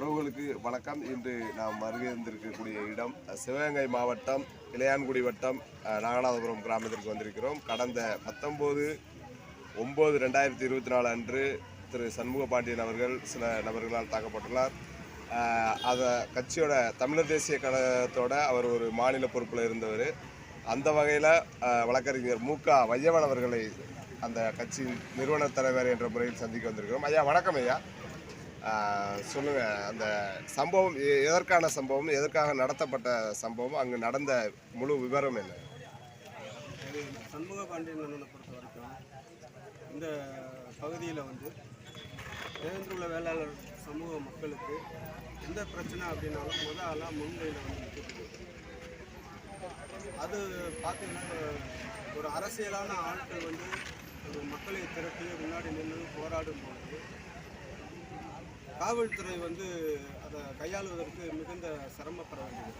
உறவுகளுக்கு வணக்கம். இன்று நாம் வருகின்றிருக்கக்கூடிய இடம் சிவகங்கை மாவட்டம் இளையான்குடி வட்டம் நாகநாதபுரம் கிராமத்திற்கு வந்திருக்கிறோம். கடந்த பத்தொம்போது ஒம்பது ரெண்டாயிரத்தி இருபத்தி நாலு அன்று திரு சண்முக பாண்டியன் அவர்கள் சில நபர்களால் தாக்கப்பட்டுள்ளார். அதை கட்சியோட தமிழர் தேசிய கழகத்தோட அவர் ஒரு மாநில பொறுப்பில் இருந்தவர். அந்த வகையில் வழக்கறிஞர் மு க வையவன் அவர்களை அந்த கட்சி நிறுவன தலைவர் என்ற முறையில் சந்திக்க வந்திருக்கிறோம். ஐயா வணக்கம் ஐயா. சொல்லுங்கள் அந்த சம்பவம் எதற்கான சம்பவம் எதற்காக நடத்தப்பட்ட சம்பவம் அங்கு நடந்த முழு விவரம் என்ன? சண்முக பாண்டியன் பொறுத்த வரைக்கும் இந்த பகுதியில் வந்து உள்ள வேளாளர் சமூக மக்களுக்கு எந்த பிரச்சனை அப்படின்னாலும் முதல் ஆளாக முன்னிலையில் வந்து அது பார்த்திங்கன்னா ஒரு அரசியலான ஆட்கள் வந்து ஒரு மக்களை திரட்டி முன்னாடி நின்று போராடும் போது காவல்துறை வந்து அதை கையாளுவதற்கு மிகுந்த சிரமப்பட வேண்டியது.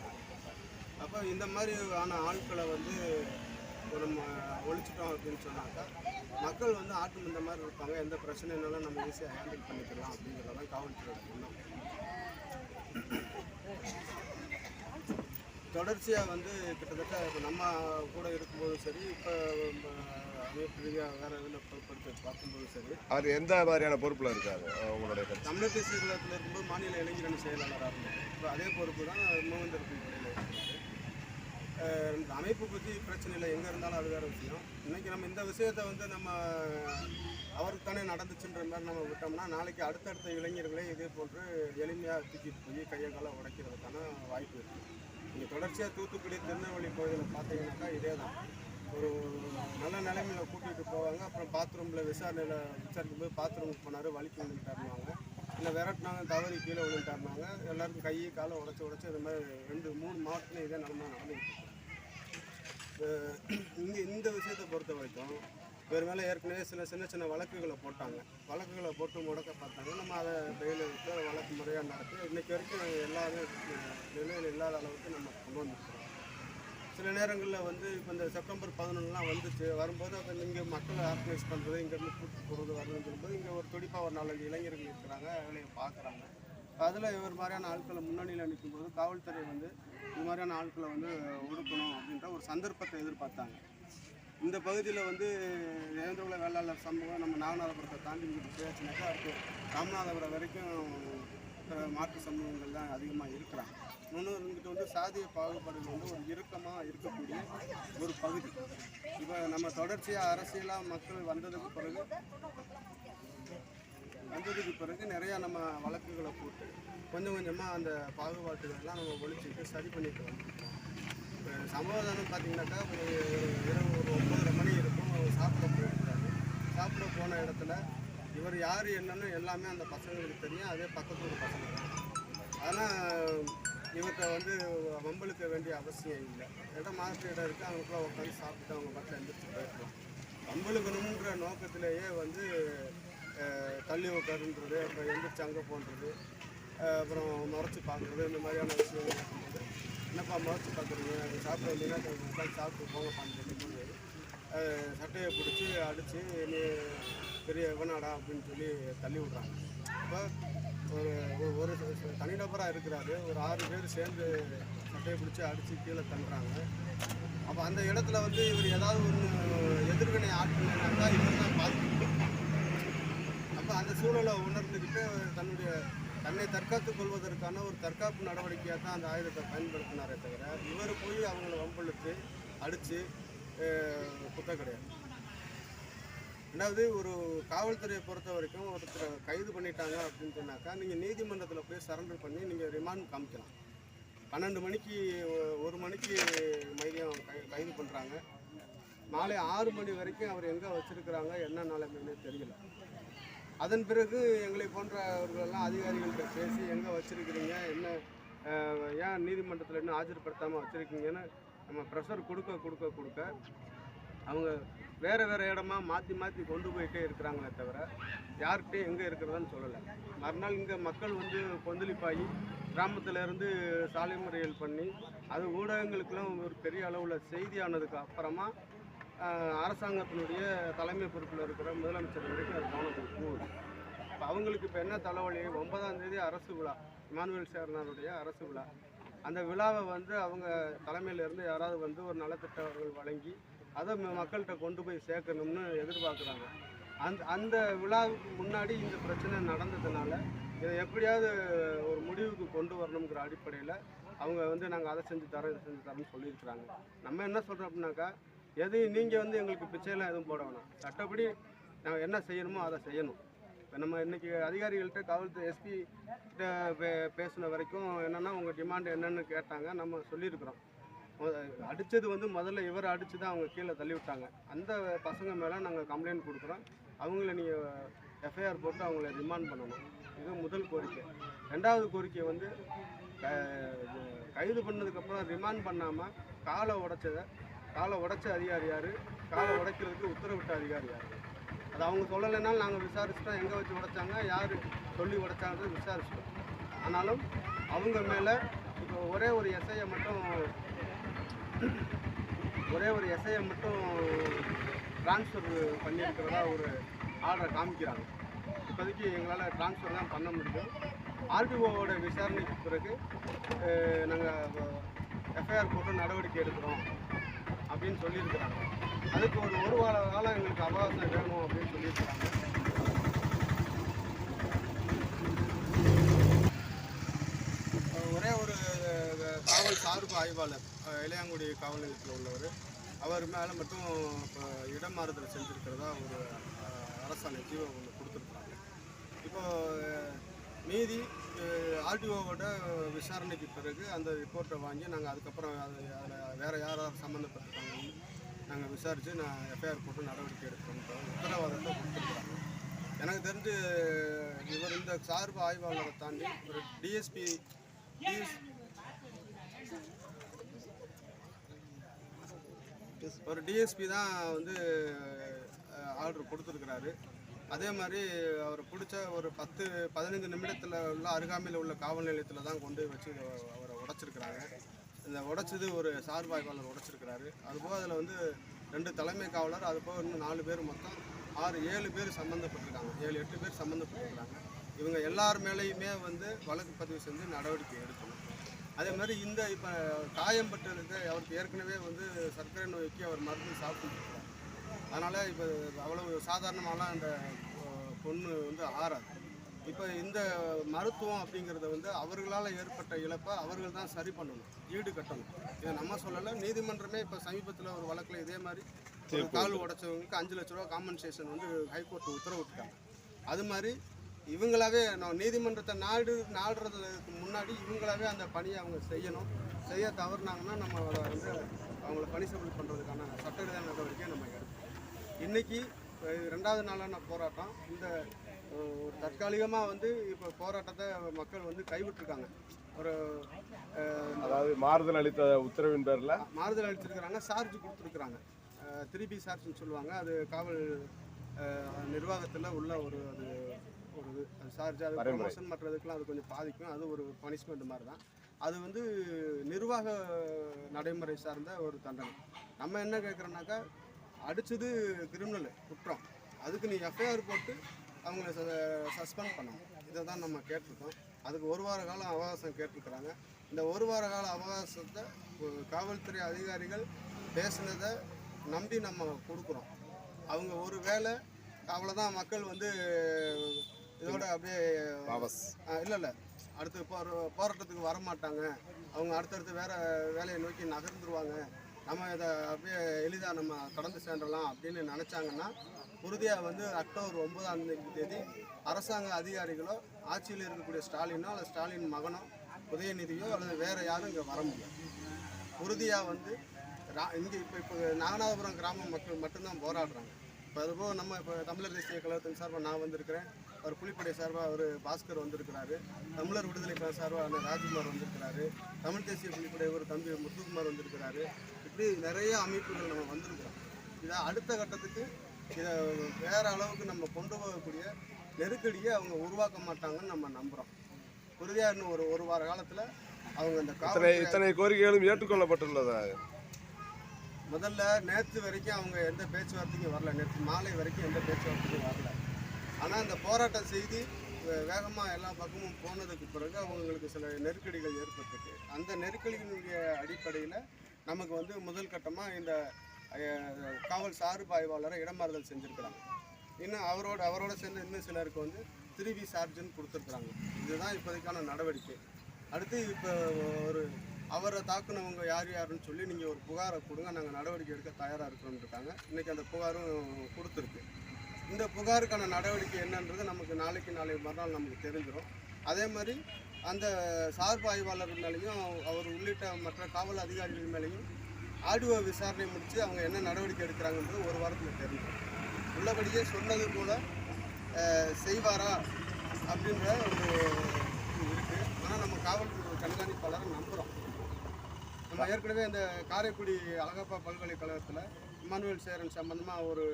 அப்போ இந்த மாதிரி ஆன ஆட்களை வந்து நம்ம ஒழிச்சிட்டோம் அப்படின்னு சொன்னாக்கா மக்கள் வந்து ஆட்டம் இந்த மாதிரி இருப்பாங்க. எந்த பிரச்சனைனாலும் நம்ம ஈஸியாக ஹேண்டில் பண்ணிக்கலாம் அப்படிங்கிறதான் காவல்துறை எண்ணம். தொடர்ச்சியாக வந்து கிட்டத்தட்ட இப்போ நம்ம கூட இருக்கும்போதும் சரி இப்போ வேறு இதில் பொறுப்படுத்தி பார்க்கும்போதும் சரி. அவர் எந்த மாதிரியான பொறுப்பில் இருக்காரு உங்களுடைய தமிழக தேசிய கழகத்தில் இருக்கும்போது மாநில இளைஞரணி செயலாளராக இருந்தார். இப்போ அதே பொறுப்பு தான் மூவேந்தர் இந்த அமைப்பு பற்றி பிரச்சனை இல்லை எங்கே இருந்தாலும் அது வேறு விஷயம். இன்றைக்கி நம்ம இந்த விஷயத்தை வந்து நம்ம அவருக்கு தானே நடந்துச்சுன்ற மாதிரி நம்ம விட்டோம்னா நாளைக்கு அடுத்தடுத்த இளைஞர்களே இதே போன்று எளிமையாக தூக்கிட்டு போய் கையை காலை உடைக்கிறதுக்கான வாய்ப்பு இருக்குது நீங்கள் தொடர்ச்சியாக தூத்துக்குடி திருநெல்வேலி கோயிலில் பார்த்தீங்கன்னாக்கா இதே தான் ஒரு நல்ல நிலைமையில் கூட்டிகிட்டு போவாங்க. அப்புறம் பாத்ரூமில் விசாரணையில் விசாரிக்கும் போது பாத்ரூமுக்கு போனார் வலிக்கு விழுந்துட்டாருனாங்க இல்லை விரட்டினாங்க தவறி கீழே விழுந்துட்டாருனாங்க எல்லாருக்கும் கை காலை உடச்சி உடச்சி இது மாதிரி ரெண்டு மூணு மாவட்டத்துலையும் இதே நிலமை நடந்துக்கிட்டு இருக்கு. இங்கே இந்த விஷயத்தை பொறுத்த வரைக்கும் இவர் மேலே ஏற்கனவே சில சின்ன சின்ன வழக்குகளை போட்டாங்க. வழக்குகளை போட்டு முடக்க பார்த்தாங்க. நம்ம அதை பெயில் விட்டு அதை வழக்கு முறையாக நடத்தி இன்றைக்கி வரைக்கும் எல்லாமே நிலையில் இல்லாத அளவுக்கு நம்ம கொண்டு வந்துருக்கிறோம். சில நேரங்களில் வந்து இப்போ இந்த செப்டம்பர் பதினொன்றுலாம் வந்துச்சு. வரும்போது அப்போ இங்கே மக்களை ஆர்கனைஸ் பண்ணுறது இங்கேருந்து கூட்டு போகிறது வரணும்னு சொல்லும்போது இங்கே ஒரு துடிப்பாக ஒரு நாலஞ்சு இளைஞர்கள் இருக்கிறாங்க வேலையை பார்க்குறாங்க. அதில் இவர் மாதிரியான ஆட்களை முன்னணியில் நிற்கும்போது காவல்துறை வந்து இது மாதிரியான ஆட்களை வந்து ஒடுக்கணும் அப்படின்ற ஒரு சந்தர்ப்பத்தை எதிர்பார்த்தாங்க. இந்த பகுதியில் வந்து இழந்துள்ள வேளாளர் சமூகம் நம்ம நாகநாதபுரத்தை தாண்டி இங்கே போயாச்சுனாக்கா அடுத்து ராமநாதபுரம் வரைக்கும் மாற்று சமூகங்கள் தான் அதிகமாக இருக்கிறாங்க. இன்னொன்று இருந்துட்டு வந்து சாதிய பாகுபாடுகள் வந்து ஒரு இறுக்கமாக இருக்கக்கூடிய ஒரு பகுதி. இப்போ நம்ம தொடர்ச்சியாக அரசியலாக மக்கள் வந்ததுக்கு பிறகு வந்ததுக்கு பிறகு நிறையா நம்ம வழக்குகளை போட்டு கொஞ்சம் கொஞ்சமாக அந்த பாகுபாட்டுகள்லாம் நம்ம ஒழிச்சுட்டு சரி பண்ணிட்டு வந்துருக்கோம். இப்போ சமாதானம் பார்த்தீங்கன்னாக்கா ஒரு இரவு ஒரு ஒம்பதரை மணி இருக்கும். அவர் சாப்பிட போயிருக்கிறாரு சாப்பிட போன இடத்துல இவர் யார் என்னன்னு எல்லாமே அந்த பசங்களுக்கு தெரியும். அதே பக்கத்து ஒரு பசங்க. ஆனால் இவர்கிட்ட வந்து வம்பளுக்க வேண்டிய அவசியம் இல்லை. இடம் மாற்று இடம் இருக்குது அவங்களுக்குள்ள உட்காந்து சாப்பிட்டு அவங்க பக்கத்தில் எந்திரிச்சு போயிருக்கலாம் வம்பளுக்கணுன்ற நோக்கத்திலேயே வந்து தள்ளி உட்காருன்றது அப்புறம் எந்திரிச்சு அங்கே போன்றது அப்புறம் முறைச்சி பார்க்குறது இந்த மாதிரியான விஷயங்கள் இருக்கும்போது என்னப்பா முறைச்சி பார்க்குறீங்க? சாப்பிட இல்லைன்னா கொஞ்சம் உட்காந்து சாப்பிட்டு போங்கப்பான்னு சொல்லும்போது சட்டையை பிடிச்சி அடித்து நீ பெரிய இவனாடா அப்படின்னு சொல்லி தள்ளி விட்றாங்க. அப்போ ஒரு ஒரு- தனிநபராக இருக்கிறாரு. ஒரு ஆறு பேர் சேர்ந்து சட்டையை பிடிச்சி அடித்து கீழே தள்ளுறாங்க. அப்போ அந்த இடத்துல வந்து இவர் ஏதாவது ஒன்று எதிர்வினை ஆற்றினாக்கா இவர் தான் பார்த்து அப்போ அந்த சூழலை உணர்ந்துக்கிட்டு தன்னுடைய தன்னை தற்காத்துக் கொள்வதற்கான ஒரு தற்காப்பு நடவடிக்கையாக தான் அந்த ஆயுதத்தை பயன்படுத்தினாரே தவிர இவர் போய் அவங்கள வம்பழுத்து அடித்து குத்த கிடையாது. ரெண்டாவது ஒரு காவல்துறையை பொறுத்த வரைக்கும் ஒருத்தர் கைது பண்ணிட்டாங்க அப்படின்னு சொன்னாக்கா நீங்கள் நீதிமன்றத்தில் போய் சரண்டர் பண்ணி நீங்கள் ரிமாண்ட் காமிக்கலாம். பன்னெண்டு மணிக்கு ஒரு மணிக்கு மையம் கை கைது பண்ணுறாங்க மாலை ஆறு மணி வரைக்கும் அவர் எங்கே வச்சுருக்கிறாங்க என்ன நிலைமைன்னு தெரியல. அதன் பிறகு எங்களை போன்றவர்களெல்லாம் அதிகாரிகள்கிட்ட பேசி எங்கே வச்சுருக்கிறீங்க? என்ன ஏன் நீதிமன்றத்தில் இன்னும் ஆஜர்படுத்தாமல் வச்சுருக்கீங்கன்னு நம்ம ப்ரெஷர் கொடுக்க கொடுக்க கொடுக்க அவங்க வேறு வேறு இடமா மாற்றி மாற்றி கொண்டு போயிட்டே இருக்கிறாங்களே தவிர யார்கிட்டையும் எங்கே இருக்கிறதான்னு சொல்லலை. மறுநாள் இங்கே மக்கள் வந்து கொந்தளிப்பாகி கிராமத்திலேருந்து சாலை முறைகள் பண்ணி அது ஊடகங்களுக்கெல்லாம் ஒரு பெரிய அளவில் செய்தியானதுக்கு அப்புறமா அரசாங்கத்தினுடைய தலைமை பொறுப்பில் இருக்கிற முதலமைச்சர் வரைக்கும் அது கவனத்துக்கு போகுது. இப்போ அவங்களுக்கு இப்போ என்ன தலைவலி? ஒன்பதாம் தேதி அரசு விழா இமானுவேல் சேர்னாருடைய அரசு விழா. அந்த விழாவை வந்து அவங்க தலைமையிலேருந்து யாராவது வந்து ஒரு நலத்திட்டங்கள் வழங்கி அதை ம- மக்கள்கிட்ட கொண்டு போய் சேர்க்கணும்னு எதிர்பார்க்குறாங்க. அந்த அந்த விழாவுக்கு முன்னாடி இந்த பிரச்சனை நடந்ததுனால இதை எப்படியாவது ஒரு முடிவுக்கு கொண்டு வரணுங்கிற அடிப்படையில் அவங்க வந்து நாங்கள் அதை செஞ்சு தரோம் இதை செஞ்சு தரோம்னு சொல்லியிருக்கிறாங்க. நம்ம என்ன சொல்கிறோம் அப்படின்னாக்கா எதையும் நீங்கள் வந்து எங்களுக்கு பிச்சையெல்லாம் எதுவும் போட வேணாம். சட்டப்படி நாங்கள் என்ன செய்யணுமோ அதை செய்யணும். இப்போ நம்ம இன்றைக்கி அதிகாரிகள்கிட்ட காவல்துறை எஸ்பி கிட்ட பே- பேசின வரைக்கும் என்னென்னா உங்கள் டிமாண்ட் என்னென்னு கேட்டாங்க நம்ம சொல்லியிருக்கிறோம். அடித்தது வந்து முதல்ல இவரை அடித்து தான் அவங்க கீழே தள்ளி விட்டாங்க. அந்த பசங்க மேலே நாங்கள் கம்ப்ளைண்ட் கொடுக்குறோம். அவங்கள நீங்கள் எஃப்ஐஆர் போட்டு அவங்கள ரிமாண்ட் பண்ணணும். இது முதல் கோரிக்கை. ரெண்டாவது கோரிக்கை வந்து கைது பண்ணதுக்கப்புறம் ரிமாண்ட் பண்ணாமல் காலை உடைச்சதை காலை உடைச்ச அதிகாரி யார்? காலை உடைக்கிறதுக்கு உத்தரவிட்ட அதிகாரி யார்? அது அவங்க சொல்லலைனாலும் நாங்கள் விசாரிச்சிட்டோம். எங்கே வச்சு உடைச்சாங்க? யார் சொல்லி உடைச்சாங்கன்னு விசாரிச்சிட்டோம். ஆனாலும் அவங்க மேலே இப்போ ஒரே ஒரு எஸ்ஐயை மட்டும் ஒரே ஒரு எஸ்ஐயை மட்டும் ட்ரான்ஸ்ஃபர் பண்ணியிருக்கிறதா ஒரு ஆர்டரை காமிக்கிறாங்க. இப்போதைக்கு எங்களால் டிரான்ஸ்ஃபர் தான் பண்ண முடியும். ஆர்டிஓவோட விசாரணைக்கு பிறகு நாங்கள் எஃப்ஐஆர் போட்டு நடவடிக்கை எடுக்கிறோம். அப்படின்னு சொல்லியிருக்கிறாங்க. அதுக்கு ஒரு ஒரு வார காலம் எங்களுக்கு அவகாசம் வேணும் அப்படின்னு சொல்லியிருக்கிறாங்க. ஒரே ஒரு காவல் சார்பு ஆய்வாளர் இளையாங்குடி காவல் நிலையத்தில் உள்ளவர். அவர் மேலே மட்டும் இப்போ இடமாறுதல் செஞ்சுருக்கிறதா ஒரு அரசாணை ஜீவோ ஒன்று கொடுத்துருக்குறாங்க. இப்போ மீதி ஆர்டிஓவோட விசாரணைக்கு பிறகு அந்த ரிப்போர்ட்டை வாங்கி நாங்கள் அதுக்கப்புறம் அது அதில் வேறு யார் யார் நாங்கள் விசாரித்து நான் எஃப்ஐஆர் போட்டு நடவடிக்கை எடுக்கணுன்ற உத்தரவாதத்தை கொடுத்துருக்குறாங்க எனக்கு தெரிஞ்சு இவர் இந்த சார்பு ஆய்வாளரை தாண்டி ஒரு டிஎஸ்பி ஒரு டிஎஸ்பி தான் வந்து ஆர்டர் கொடுத்துருக்குறாரு. அதே மாதிரி அவரை பிடிச்ச ஒரு பத்து பதினைந்து நிமிடத்தில் உள்ள அருகாமையில் உள்ள காவல் நிலையத்தில் தான் கொண்டு வச்சு அவரை உடைச்சிருக்கிறாங்க. இந்த உடைச்சது ஒரு சார்பாய்வாளர் உடைச்சிருக்கிறாரு. அதுபோக அதில் வந்து ரெண்டு தலைமை காவலர் அதுபோக இன்னும் நாலு பேர் மொத்தம் ஆறு ஏழு பேர் சம்மந்தப்பட்டிருக்காங்க ஏழு எட்டு பேர் சம்மந்தப்பட்டிருக்கிறாங்க இவங்க எல்லார் மேலேயுமே வந்து வழக்கு பதிவு செஞ்சு நடவடிக்கை எடுக்கணும். அதே மாதிரி இந்த இப்போ காயம்பட்டதுக்கு அவருக்கு ஏற்கனவே வந்து சர்க்கரை நோய்க்கு அவர் மருந்து சாப்பிட்டுருக்காங்க அதனால் இப்போ அவ்வளவு சாதாரணமாலாம் அந்த பொண்ணு வந்து ஆறாது. இப்போ இந்த மருத்துவம் அப்படிங்கிறத வந்து அவர்களால் ஏற்பட்ட இழப்பை அவர்கள் தான் சரி பண்ணணும் ஈடு கட்டணும். இதை நம்ம சொல்லலை நீதிமன்றமே இப்போ சமீபத்தில் ஒரு வழக்கில் இதே மாதிரி ஒரு கால் உடைச்சவங்களுக்கு அஞ்சு லட்ச ரூபா காம்பன்சேஷன் வந்து ஹைகோர்ட் உத்தரவிட்டாங்க அது மாதிரி இவங்களாவே நான் நீதிமன்றத்தை நாடு நாடுறதுக்கு முன்னாடி இவங்களாவே அந்த பணியை அவங்க செய்யணும். செய்ய தவறுனாங்கன்னா நம்ம வந்து அவங்கள பனிஷபிள் பண்ணுறதுக்கான சட்டரீதியான நடவடிக்கையை நம்ம எடுக்கணும். இன்னைக்கு அஹ், ரெண்டாவது நாளான போராட்டம். இந்த தற்காலிகமாக வந்து இப்போ போராட்டத்தை மக்கள் வந்து கைவிட்டிருக்காங்க. ஒரு அதாவது மாறுதல் அளித்த உத்தரவின் பேரில்? மாறுதல் அளிச்சிருக்கிறாங்க சார்ஜ் கொடுத்துருக்குறாங்க. திருப்பி சார்ஜ்னு சொல்லுவாங்க. அது காவல் நிர்வாகத்தில் உள்ள ஒரு அது ஒரு இது. அது சார்ஜ் அது. ப்ரொமோஷன் மற்றதுக்கெலாம் அது கொஞ்சம் பாதிக்கும். அது ஒரு பனிஷ்மெண்ட் மாதிரி தான் அது வந்து நிர்வாக நடைமுறை சார்ந்த ஒரு தண்டனை. நம்ம என்ன கேட்குறோன்னாக்கா அடிச்சது கிரிமினல் குற்றம். அதுக்கு நீ எஃப்ஐஆர் போட்டு அவங்கள சஸ்பெண்ட் பண்ணணும். இதை தான் நம்ம கேட்டிருக்கோம். அதுக்கு ஒரு வார காலம் அவகாசம் கேட்டிருக்கிறாங்க. இந்த ஒரு வார கால அவகாசத்தை காவல்துறை அதிகாரிகள் பேசுனதை நம்பி நம்ம கொடுக்குறோம். அவங்க ஒரு வேளை அவ்வளோதான் மக்கள் வந்து இதோட அப்படியே இல்லை இல்லை. அடுத்து போராட்டத்துக்கு வர மாட்டாங்க அவங்க அடுத்தடுத்து வேற வேலையை நோக்கி நகர்ந்துருவாங்க. நம்ம இதை அப்படியே எளிதாக நம்ம கடந்து சென்றலாம் அப்படின்னு நினச்சாங்கன்னா உறுதியாக வந்து அக்டோபர் ஒன்பதாம் தேதி அரசாங்க அதிகாரிகளோ ஆட்சியில் இருக்கக்கூடிய ஸ்டாலினோ அல்லது ஸ்டாலின் மகனோ உதயநிதியோ அல்லது வேறு யாரும் இங்கே வர முடியும் உறுதியாக வந்து ரா- இங்கே இப்போ இப்போ நாகநாதபுரம் கிராம மக்கள் மட்டும்தான் போராடுறாங்க. இப்போ அதுபோக நம்ம இப்போ தமிழர் தேசிய கழகத்தின் சார்பாக நான் வந்திருக்கிறேன். அவர் புலிப்படை சார்பாக அவர் பாஸ்கர் வந்திருக்கிறாரு. தமிழர் விடுதலை கழக சார்பாக ராஜ்குமார் வந்திருக்கிறாரு. தமிழ் தேசிய புலிப்படை ஒரு தம்பி முத்துக்குமார் வந்திருக்கிறாரு. இப்படி நிறைய அமைப்புகள் நம்ம வந்திருக்கிறோம் இதை அடுத்த கட்டத்துக்கு இதை வேற அளவுக்கு நம்ம கொண்டு போகக்கூடிய நெருக்கடியை அவங்க உருவாக்க மாட்டாங்கன்னு நம்ம நம்புகிறோம் உறுதியாக இன்னும் ஒரு ஒரு வார காலத்தில் அவங்க இந்த இத்தனை இத்தனை கோரிக்கைகளும் ஏற்றுக்கொள்ளப்பட்டுள்ளதா? முதல்ல நேற்று வரைக்கும் அவங்க எந்த பேச்சுவார்த்தைக்கும் வரல. நேற்று மாலை வரைக்கும் எந்த பேச்சுவார்த்தைக்கும் வரல. ஆனால் இந்த போராட்ட செய்தி வேகமாக எல்லா பக்கமும் போனதுக்கு பிறகு அவங்களுக்கு சில நெருக்கடிகள் ஏற்பட்டிருக்கு. அந்த நெருக்கடிகளுடைய அடிப்படையில் நமக்கு வந்து முதல் கட்டமாக இந்த காவல் சார்பு ஆய்வாளரை இடமாறுதல் செஞ்சுருக்கிறாங்க. இன்னும் அவரோட அவரோட சேர்ந்து இன்னும் சிலருக்கு வந்து திருவி சார்ஜுன்னு கொடுத்துருக்குறாங்க. இதுதான் இப்போதைக்கான நடவடிக்கை. அடுத்து இப்போ ஒரு அவரை தாக்குனவங்க யார் யாருன்னு சொல்லி நீங்கள் ஒரு புகாரை கொடுங்க நாங்கள் நடவடிக்கை எடுக்க தயாராக இருக்கிறோம்னு இருக்காங்க இன்றைக்கி அந்த புகாரும் கொடுத்துருக்கு. இந்த புகாருக்கான நடவடிக்கை என்னன்றது நமக்கு நாளைக்கு நாளை மறுநாள் நமக்கு தெரிஞ்சிடும் அதே மாதிரி அந்த சார்பு ஆய்வாளர் மேலேயும் அவர் உள்ளிட்ட மற்ற காவல் அதிகாரிகள் மேலேயும் ஆடியோ விசாரணை முடித்து அவங்க என்ன நடவடிக்கை எடுக்கிறாங்கன்றது ஒரு வாரத்தில் தெரியும். உள்ளபடியே சொன்னது போல் செய்வாரா அப்படின்ற ஒரு இருக்குது ஆனால் நம்ம காவல்துறை கண்காணிப்பாளரை நம்புகிறோம் நம்ம ஏற்கனவே இந்த காரைக்குடி அழகப்பா பல்கலைக்கழகத்தில் இமானுவேல் சேரன் சம்பந்தமாக ஒரு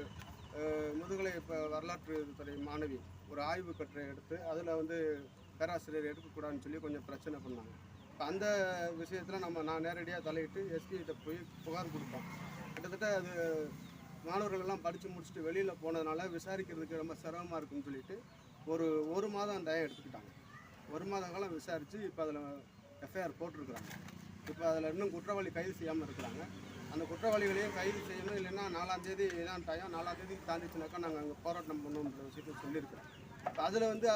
முதுகலை இப்போ வரலாற்று துறை மாணவி ஒரு ஆய்வு கட்டுரை எடுத்து அதில் வந்து பேராசிரியர் எடுக்கக்கூடாதுன்னு சொல்லி கொஞ்சம் பிரச்சனை பண்ணாங்க. இப்போ அந்த விஷயத்தில் நம்ம நான் நேரடியாக தலையிட்டு எஸ்பிகிட்ட போய் புகார் கொடுத்தோம். கிட்டத்தட்ட அது மாணவர்கள்லாம் படித்து முடிச்சுட்டு வெளியில் போனதுனால விசாரிக்கிறதுக்கு ரொம்ப சிரமமாக இருக்குன்னு சொல்லிட்டு ஒரு ஒரு மாதம் டயம் எடுத்துக்கிட்டாங்க. ஒரு மாத காலம் விசாரித்து இப்போ அதில் எஃப்ஐஆர் போட்டிருக்கிறாங்க. இப்போ அதில் இன்னும் குற்றவாளி கைது செய்யாமல் இருக்கிறாங்க. அந்த குற்றவாளிகளையும் கைது செய்யணும் இல்லைன்னா நாலாம் தேதி இதான் டயம் நாலாம் தேதி தாண்டிச்சுனாக்கா நாங்கள் அங்கே போராட்டம் பண்ணுன்ற விஷயத்தை சொல்லியிருக்கிறோம். அதில் வந்து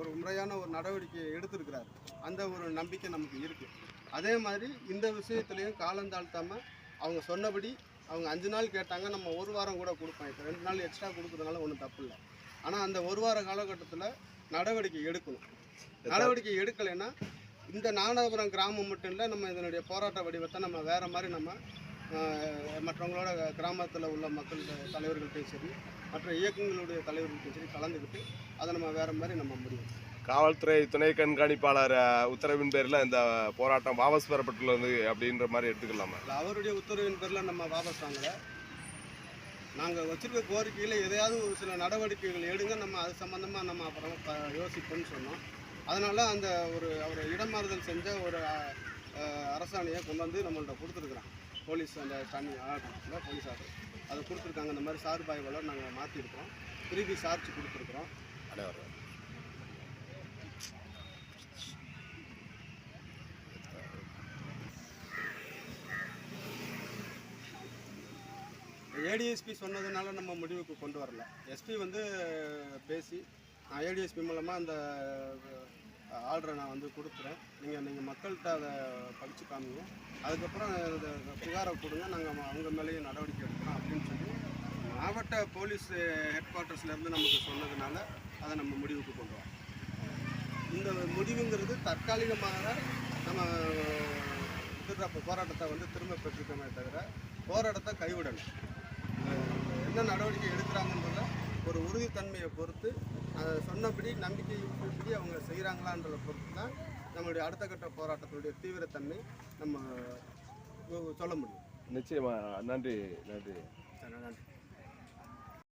ஒரு முறையான ஒரு நடவடிக்கை எடுத்திருக்கிறார். அந்த ஒரு நம்பிக்கை நமக்கு இருக்குது அதே மாதிரி இந்த விஷயத்துலையும் காலம் தாழ்த்தாமல் அவங்க சொன்னபடி அவங்க அஞ்சு நாள் கேட்டாங்க நம்ம ஒரு வாரம் கூட கொடுப்போம். இப்போ ரெண்டு நாள் எக்ஸ்ட்ரா கொடுக்குறதுனால ஒன்றும் தப்பு இல்லை. ஆனால் அந்த ஒரு வார காலகட்டத்தில் நடவடிக்கை எடுக்கணும். நடவடிக்கை எடுக்கலைன்னா இந்த நானாபுரம் கிராமம் மட்டும் இல்லை நம்ம இதனுடைய போராட்ட வடிவத்தை நம்ம வேறு மாதிரி நம்ம மற்றவங்களோட கிராமத்தில் உள்ள மக்கள் தலைவர்கள்ட்டையும் சரி மற்ற இயக்கங்களுடைய தலைவர்கள்ட்டையும் சரி கலந்துக்கிட்டு அதை நம்ம வேறு மாதிரி நம்ம முடியும். காவல்துறை துணை கண்காணிப்பாளர் உத்தரவின் பேரில் இந்த போராட்டம் வாபஸ் பெறப்பட்டுள்ளது அப்படின்ற மாதிரி எடுத்துக்கலாமா? இல்லை அவருடைய உத்தரவின் பேரில் நம்ம வாபஸ் வாங்கலை. நாங்கள் வச்சிருக்க கோரிக்கையில் எதையாவது ஒரு சில நடவடிக்கைகள் எடுங்க நம்ம அது சம்மந்தமாக நம்ம அப்புறம் யோசிப்போம்னு சொன்னோம். அதனால் அந்த ஒரு அவரை இடமாறுதல் செஞ்ச ஒரு அரசாணையை கொண்டு வந்து நம்மள்ட்ட கொடுத்துருக்குறாங்க. போலீஸ் அந்த ஆர்டர் போலீஸ் ஆர்டர் அதை கொடுத்துருக்காங்க. இந்த மாதிரி சார் பாய்வாளர் நாங்கள் மாற்றிருக்கிறோம் திருப்பி சார்ஜ் கொடுத்துருக்குறோம். ஏடிஎஸ்பி சொன்னதுனால நம்ம முடிவுக்கு கொண்டு வரல. எஸ்பி வந்து பேசி நான் ஏடிஎஸ்பி மூலமாக அந்த ஆர்டரை நான் வந்து கொடுக்குறேன். நீங்கள் நீங்கள் மக்கள்கிட்ட அதை படித்து காமிங்க. அதுக்கப்புறம் புகாரை கொடுங்க. நாங்கள் அவங்க மேலேயும் நடவடிக்கை மாவட்ட போலீஸ் ஹெட் குவார்ட்டர்ஸ்லேருந்து நமக்கு சொன்னதுனால அதை நம்ம முடிவுக்கு கொண்டு வரோம். இந்த முடிவுங்கிறது தற்காலிகமாக நம்ம எதிர்த்த போராட்டத்தை வந்து திரும்ப பெற்றிருக்கோமே தவிர போராட்டத்தை கைவிடணும். என்ன நடவடிக்கை எடுக்கிறாங்கன்றத ஒரு உறுதித்தன்மையை பொறுத்து அதை சொன்னபடி நம்பிக்கை ஊட்டுபடி அவங்க செய்கிறாங்களான்றதை பொறுத்து தான் நம்மளுடைய அடுத்த கட்ட போராட்டத்தினுடைய தீவிரத்தன்மை நம்ம சொல்ல முடியும். நிச்சயமா. நன்றி நன்றி. நன்றி.